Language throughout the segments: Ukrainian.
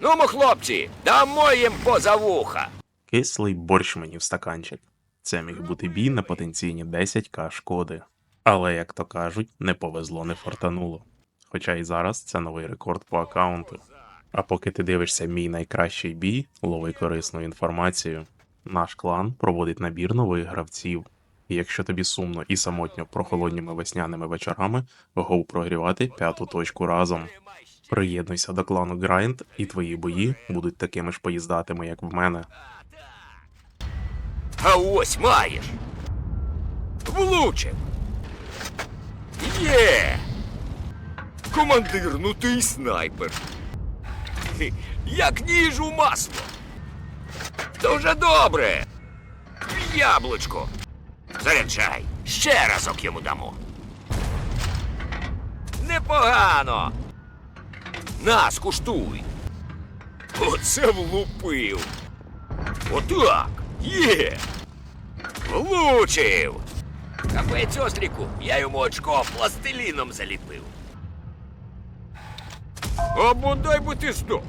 Ну, мо, хлопці, дамо їм поза вуха. Кислий борщ мені в стаканчик. Це міг бути бій на потенційні 10к шкоди. Але, як то кажуть, не повезло, не фортануло. Хоча і зараз це новий рекорд по аккаунту. А поки ти дивишся мій найкращий бій, лови корисну інформацію. Наш клан проводить набір нових гравців. І якщо тобі сумно і самотньо прохолодніми весняними вечорами, гоу прогрівати п'яту точку разом. Приєднуйся до клану Grind, і твої бої будуть такими ж поїздатими, як в мене. А ось маєш. Влучив. Є. Командир, ну ти й снайпер. Як ніж у масло. Дуже добре. Яблучко. Заряджай. Ще разок йому дамо. Непогано. На, скуштуй. Оце влупив. Отак. Є. Влучив. Капець осліку, я йому очко пластиліном заліпив. А бодай би ти здох.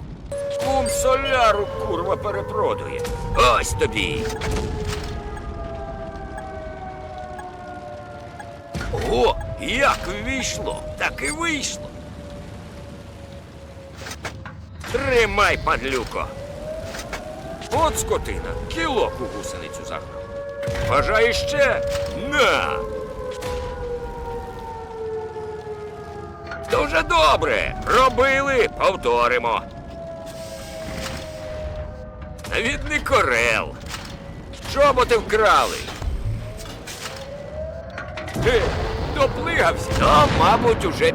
Кум соляру, курва, перепродує. Ось тобі. О, як вийшло, так і вийшло. Тримай, падлюко. От скотина, кілок у гусеницю загнав. Бажаєш ще? На. Дуже добре. Робили, повторимо. Навідник орел. Чоботи вкрали. Е, доплигався. То, мабуть, уже